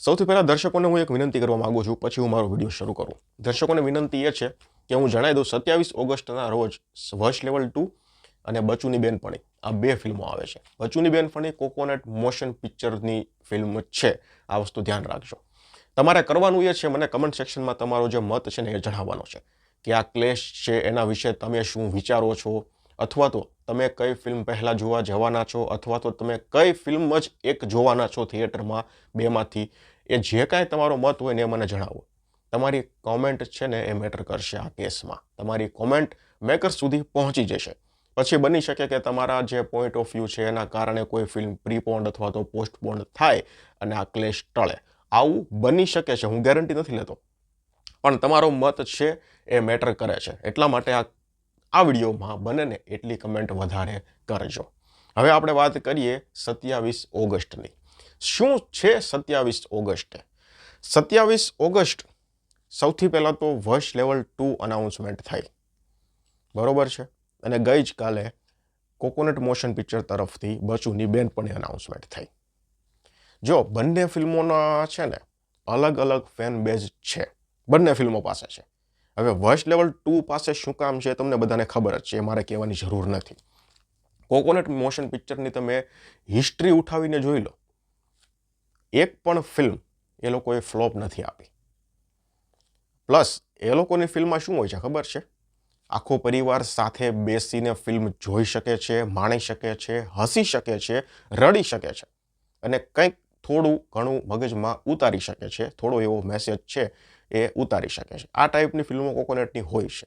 સૌથી પહેલાં દર્શકોને હું એક વિનંતી કરવા માગું છું, પછી હું મારો વીડિયો શરૂ કરું. દર્શકોને વિનંતી એ છે કે હું જણાવી દઉં, સત્યાવીસ ઓગસ્ટના રોજ વર્ષ લેવલ ટુ અને બચુની બેનપણી, આ બે ફિલ્મો આવે છે. બચુની બેનપણી કોકોનટ મોશન પિક્ચરની ફિલ્મ છે, આ વસ્તુ ધ્યાન રાખજો. તમારે કરવાનું એ છે, મને કમેન્ટ સેક્શનમાં તમારો જે મત છે ને એ જણાવવાનો છે કે આ ક્લેશ છે એના વિશે તમે શું વિચારો છો? અથવા તો તમે કઈ ફિલ્મ પહેલાં જોવા જવાના છો? અથવા તો તમે કઈ ફિલ્મ જ એક જોવાના છો થિયેટરમાં બેમાંથી? એ જે કાંઈ તમારો મત હોય ને એ મને જણાવો. તમારી કોમેન્ટ છે ને એ મેટર કરશે આ કેસમાં. તમારી કોમેન્ટ મેકર સુધી પહોંચી જશે. પછી બની શકે કે તમારા જે પોઈન્ટ ઓફ વ્યૂ છે એના કારણે કોઈ ફિલ્મ પ્રીપોન્ડ અથવા તો પોસ્ટપોન્ડ થાય અને આ ક્લેશ ટળે. આવું બની શકે છે, હું ગેરંટી નથી લેતો. પણ તમારો મત છે એ મેટર કરે છે. એટલા માટે આ આ વિડીયોમાં બને ને એટલી કમેન્ટ વધારે કરજો. હવે આપણે વાત કરીએ સત્યાવીસ ઓગસ્ટની. શું છે સત્યાવીસ ઓગસ્ટે? સત્યાવીસ ઓગસ્ટ સૌથી પહેલાં તો વર્ષ લેવલ ટુ અનાઉન્સમેન્ટ થઈ. બરોબર છે? અને ગઈ જ કાલે કોકોનટ મોશન પિક્ચર તરફથી બચુની બેનપણી અનાઉન્સમેન્ટ થઈ. જો, બંને ફિલ્મોના છે ને, અલગ અલગ ફેન બેઝ છે. બંને ફિલ્મો પાસે છે. હવે વર્ષ લેવલ ટુ પાસે શું કામ છે તમને બધાને ખબર જ છે મારે કહેવાની જરૂર નથી. કોકોનટ મોશન પિક્ચરની તમે હિસ્ટ્રી ઉઠાવીને જોઈ લો. એક પણ ફિલ્મ એ લોકોએ ફ્લોપ નથી આપી. પ્લસ એ લોકોની ફિલ્મમાં શું હોય છે ખબર છે? આખો પરિવાર સાથે બેસીને ફિલ્મ જોઈ શકે છે, માણી શકે છે, હસી શકે છે, રડી શકે છે અને કંઈક થોડું ઘણું મગજમાં ઉતારી શકે છે, થોડો એવો મેસેજ છે એ ઉતારી શકે છે. આ ટાઈપની ફિલ્મો કોકોનટની હોય છે.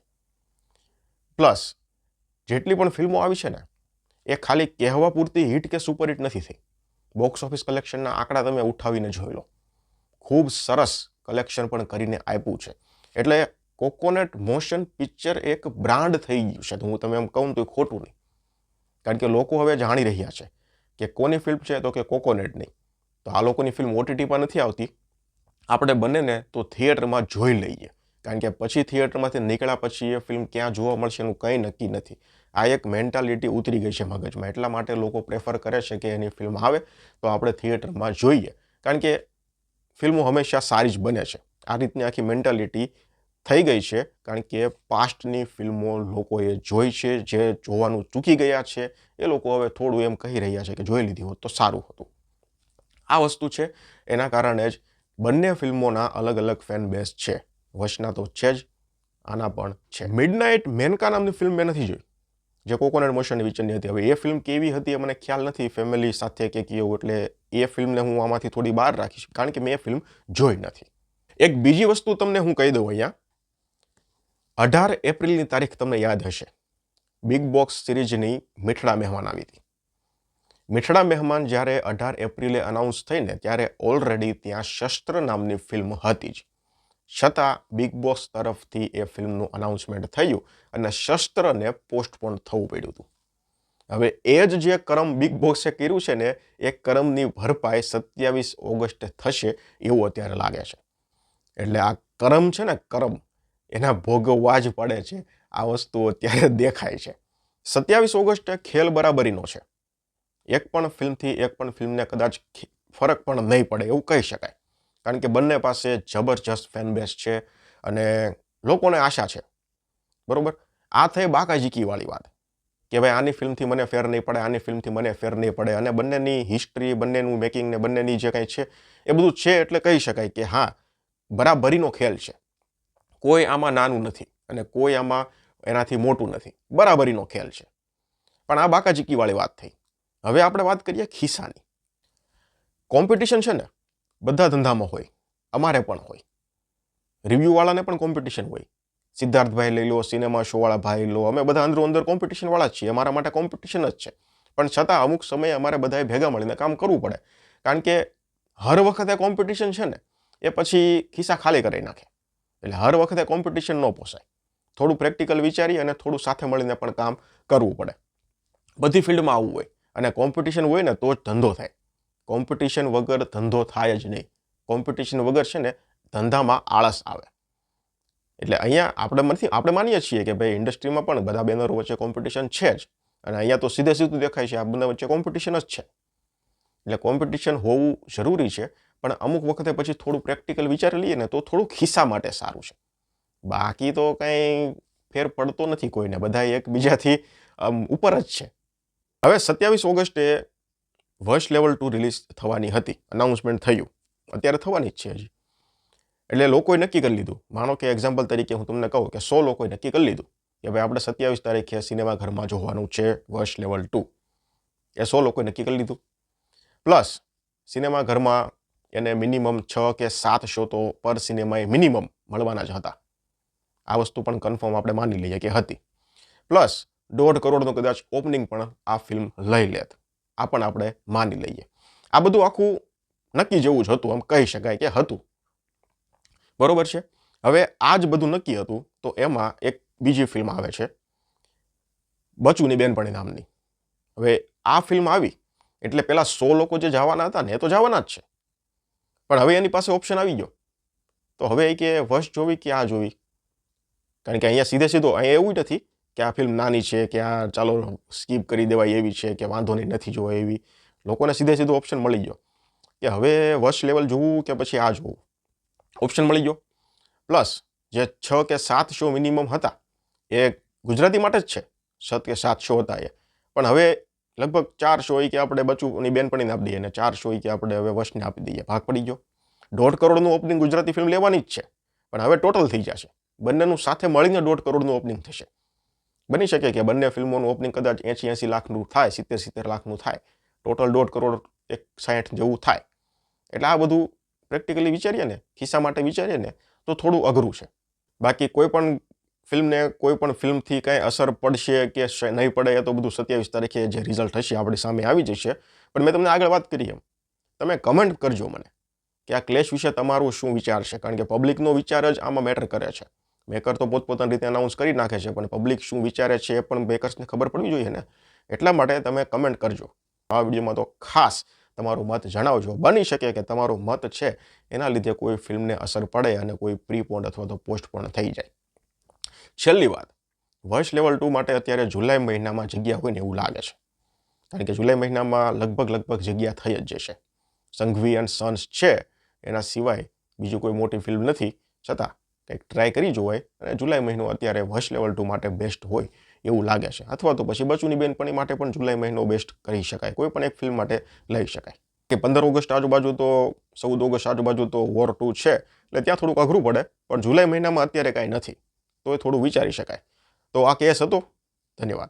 પ્લસ જેટલી પણ ફિલ્મો આવી છે ને, એ ખાલી કહેવા પૂરતી હિટ કે સુપરહિટ નથી થઈ. બોક્સ ઓફિસ કલેક્શનના આંકડા તમે ઉઠાવીને જોઈ લો. ખૂબ સરસ કલેક્શન પણ કરીને આપ્યું છે. એટલે કોકોનટ મોશન પિક્ચર એક બ્રાન્ડ થઈ ગયું છે. તો હું તમે એમ કહું તો એ ખોટું નહીં. કારણ કે લોકો હવે જાણી રહ્યા છે કે કોની ફિલ્મ છે તો કે કોકોનટની તો આ લોકોની ફિલ્મ ઓટીટી પણ નથી આવતી. આપણે બંનેને તો થિયેટરમાં જોઈ લઈએ. કારણ કે પછી થિયેટરમાંથી નીકળ્યા પછી એ ફિલ્મ ક્યાં જોવા મળશે એનું કંઈ નક્કી નથી. આ એક મેન્ટાલિટી ઉતરી ગઈ છે મગજમાં. એટલા માટે લોકો પ્રેફર કરે છે કે એની ફિલ્મ આવે તો આપણે થિયેટરમાં જોઈએ. કારણ કે ફિલ્મો હંમેશા સારી જ બને છે. આ રીતની આખી મેન્ટાલિટી થઈ ગઈ છે. કારણ કે પાસ્ટની ફિલ્મો લોકોએ જોઈ છે, જે જોવાનું ચૂકી ગયા છે. એ લોકો હવે થોડું એમ કહી રહ્યા છે કે જોઈ લીધી હોત તો સારું હતું. આ વસ્તુ છે. એના કારણે જ બંને ફિલ્મોના અલગ અલગ ફેન બેઝ છે. વચના તો છે જ, આના પણ છે. મિડનાઇટ મેનકા નામની ફિલ્મ મેં નથી જોઈ. જે કોકોનટ મોશન વિચરની હતી. હવે એ ફિલ્મ કેવી હતી એ મને ખ્યાલ નથી. ફેમિલી સાથે કે કેવું એટલે એ ફિલ્મને હું આમાંથી થોડી બહાર રાખીશ. કારણ કે મેં ફિલ્મ જોઈ નથી. એક બીજી વસ્તુ તમને હું કહી દઉં અહીંયા. અઢાર એપ્રિલની તારીખ તમને યાદ હશે. બિગ બોક્સ સિરીઝની મીઠડા મહેમાન આવી હતી. મીઠડા મહેમાન જ્યારે અઢાર એપ્રિલે અનાઉન્સ થઈને ત્યારે ઓલરેડી ત્યાં શસ્ત્ર નામની ફિલ્મ હતી જ. છતાં બિગ બોસ તરફથી એ ફિલ્મનું અનાઉન્સમેન્ટ થયું અને શસ્ત્રને પોસ્ટપોન થવું પડ્યું હતું. હવે એ જ જે કરમ બિગ બોસે કર્યું છે ને, એ કરમની ભરપાઈ સત્યાવીસ ઓગસ્ટે થશે એવું અત્યારે લાગે છે. એટલે આ કરમ છે ને, કરમ, એના ભોગવવા જ પડે છે. આ વસ્તુ અત્યારે દેખાય છે. સત્યાવીસ ઓગસ્ટે ખેલ બરાબરીનો છે. એક પણ ફિલ્મથી એક પણ ફિલ્મને કદાચ ફરક પણ નહીં પડે એવું કહી શકાય. કારણ કે બંને પાસે જબરજસ્ત ફેન બેઝ છે અને લોકોને આશા છે. બરાબર? આ થઈ બાકાજીકીવાળી વાત. કે ભાઈ આની ફિલ્મથી મને ફેર નહીં પડે, આની ફિલ્મથી મને ફેર નહીં પડે અને બંનેની હિસ્ટ્રી બંનેનું મેકિંગ ને બંનેની જે કંઈ છે, એ બધું છે એટલે કહી શકાય કે હા, બરાબરીનો ખેલ છે. કોઈ આમાં નાનું નથી અને કોઈ આમાં એનાથી મોટું નથી. બરાબરીનો ખેલ છે. પણ આ બાકાજીકીવાળી વાત થઈ. હવે આપણે વાત કરીએ ખિસ્સાની. કોમ્પિટિશન છે ને બધા ધંધામાં હોય, અમારે પણ હોય. રિવ્યૂવાળાને પણ કોમ્પિટિશન હોય. સિદ્ધાર્થભાઈ લઈ લો સિનેમા શોવાળા ભાઈ લો, અમે બધા અંદરો અંદર કોમ્પિટિશનવાળા જ છીએ, અમારા માટે કોમ્પિટિશન જ છે. પણ છતાં અમુક સમયે અમારે બધાએ ભેગા મળીને કામ કરવું પડે. કારણ કે હર વખતે કોમ્પિટિશન છે ને, એ પછી ખિસ્સા ખાલી કરી નાખે. એટલે હર વખતે કોમ્પિટિશન ન પોસાય. થોડું પ્રેક્ટિકલ વિચારી અને થોડું સાથે મળીને પણ કામ કરવું પડે. બધી ફિલ્ડમાં આવવું હોય અને કોમ્પિટિશન હોય ને તો જ ધંધો થાય. કોમ્પિટિશન વગર ધંધો થાય જ નહીં. કોમ્પિટિશન વગર છે ને ધંધામાં આળસ આવે. એટલે અહીંયા આપણે મનથી, આપણે માનીએ છીએ કે ભાઈ ઇન્ડસ્ટ્રીમાં પણ બધા બેનરો વચ્ચે કોમ્પિટિશન છે જ. અને અહીંયા તો સીધે સીધું દેખાય છે આ બધા વચ્ચે કોમ્પિટિશન જ છે. એટલે કોમ્પિટિશન હોવું જરૂરી છે, પણ અમુક વખતે પછી થોડું પ્રેક્ટિકલ વિચારી લઈએ ને તો થોડું ખિસ્સા માટે સારું છે. બાકી તો કંઈ ફેર પડતો નથી કોઈને બધા એકબીજાથી ઉપર જ છે. હવે સત્યાવીસ ઓગસ્ટે વર્ષ લેવલ ટુ રિલીઝ થવાની હતી અનાઉન્સમેન્ટ થયું. અત્યારે થવાની જ છે હજી. એટલે લોકોએ નક્કી કરી લીધું. માનો કે એક્ઝામ્પલ તરીકે હું તમને કહું કે સો લોકોએ નક્કી કરી લીધું કે ભાઈ આપણે સત્યાવીસ તારીખે સિનેમાઘરમાં જોવાનું છે વર્ષ લેવલ ટુ. એ સો લોકોએ નક્કી કરી લીધું. પ્લસ સિનેમાઘરમાં એને મિનિમમ છ કે સાત શો તો પર સિનેમાએ મિનિમમ મળવાના જ હતા. આ વસ્તુ પણ કન્ફર્મ આપણે માની લઈએ કે હતી. પ્લસ દોઢ કરોડનો કદાચ ઓપનિંગ પણ આ ફિલ્મ લઈ લેત. આ પણ આપણે માની લઈએ. આ બધું આખું નક્કી જેવું જ હતું, આમ કહી શકાય કે હતું. બરોબર છે? હવે આ જ બધું નક્કી હતું, તો એમાં એક બીજી ફિલ્મ આવે છે, બચુની બેનપણી નામની. હવે આ ફિલ્મ આવી, એટલે પેલા સો લોકો જે જવાના હતા ને, એ તો જવાના જ છે. પણ હવે એની પાસે ઓપ્શન આવી ગયો. તો હવે એ કે વશ જોવી કે આ જોવી? કારણ કે અહીંયા સીધે સીધો, અહીંયા એવું નથી. કે આ ફિલ્મ નાની છે, કે આ ચાલો સ્કીપ કરી દેવાય એવી છે, કે વાંધો નહીં, નથી જોવા એવી. લોકોને સીધે સીધો ઓપ્શન મળી ગયો. કે હવે વશ લેવલ જોવું કે પછી આ જોવું? ઓપ્શન મળી ગયો. પ્લસ જે છ કે સાત શો મિનિમમ હતા, એ ગુજરાતી માટે જ છે. સાત કે સાત શો હતા એ. પણ હવે લગભગ ચાર શો કે આપણે બચુની બેનપણીને આપી દઈએ અને ચાર શો કે આપણે હવે વશને આપી દઈએ. ભાગ પડી ગયો. દોઢ કરોડનું ઓપનિંગ ગુજરાતી ફિલ્મ લેવાની જ છે. પણ હવે ટોટલ થઈ જશે. બંનેનું સાથે મળીને દોઢ કરોડનું ઓપનિંગ થશે. બની શકે કે બંને ફિલ્મોનું ઓપનિંગ કદાચ એંસી એંસી લાખનું થાય સિત્તેર સિત્તેર લાખનું થાય. ટોટલ દોઢ કરોડ એક સાઠ જેવું થાય. એટલે આ બધું પ્રેક્ટિકલી વિચારીએ ને, ખિસ્સા માટે વિચારીએ ને, તો થોડું અઘરું છે. બાકી કોઈ પણ ફિલ્મને, કોઈ પણ ફિલ્મથી કાંઈ અસર પડશે કે નહીં પડે એ તો બધું સત્યાવીસ તારીખે જે રિઝલ્ટ હશે આપણી સામે આવી જશે. પણ મેં તમને આગળ વાત કરી એમ. તમે કમેન્ટ કરજો મને કે આ ક્લેશ વિશે તમારું શું વિચાર છે? કારણ કે પબ્લિકનો વિચાર જ આમાં મેટર કરે છે. મેકર તો પોતપોતાની રીતે અનાઉન્સ કરી નાખે છે, પણ પબ્લિક શું વિચારે છે એ પણ મેકર્સને ખબર પડવી જોઈએ ને. એટલા માટે તમે કમેન્ટ કરજો. આ વિડીયોમાં તો ખાસ તમારું મત જણાવજો. બની શકે કે તમારું મત છે, એના લીધે કોઈ ફિલ્મને અસર પડે અને કોઈ પ્રીપોન્ડ અથવા તો પોસ્ટપોન થઈ જાય. છેલ્લી વાત વર્ષ લેવલ ટુ માટે અત્યારે જુલાઈ મહિનામાં જગ્યા હોય ને એવું લાગે છે. કારણ કે જુલાઈ મહિનામાં લગભગ લગભગ જગ્યા થઈ જ જશે. સંઘવી એન્ડ સન્સ છે, એના સિવાય બીજું કોઈ મોટી ફિલ્મ નથી. છતાં કંઈક ટ્રાય કરી જોવાય અને જુલાઈ મહિનો અત્યારે વર્ષ લેવલ ટુ માટે બેસ્ટ હોય એવું લાગે છે. અથવા તો પછી બચુની બેનપણી માટે પણ જુલાઈ મહિનો બેસ્ટ કરી શકાય. કોઈ પણ એક ફિલ્મ માટે લઈ શકાય. કે પંદર ઓગસ્ટ આજુબાજુ તો, ચૌદ ઓગસ્ટ આજુબાજુ તો વોર ટુ છે, એટલે ત્યાં થોડુંક અઘરું પડે, પણ જુલાઈ મહિનામાં અત્યારે કાંઈ નથી. તો એ થોડું વિચારી શકાય. તો આ કેસ હતો. ધન્યવાદ.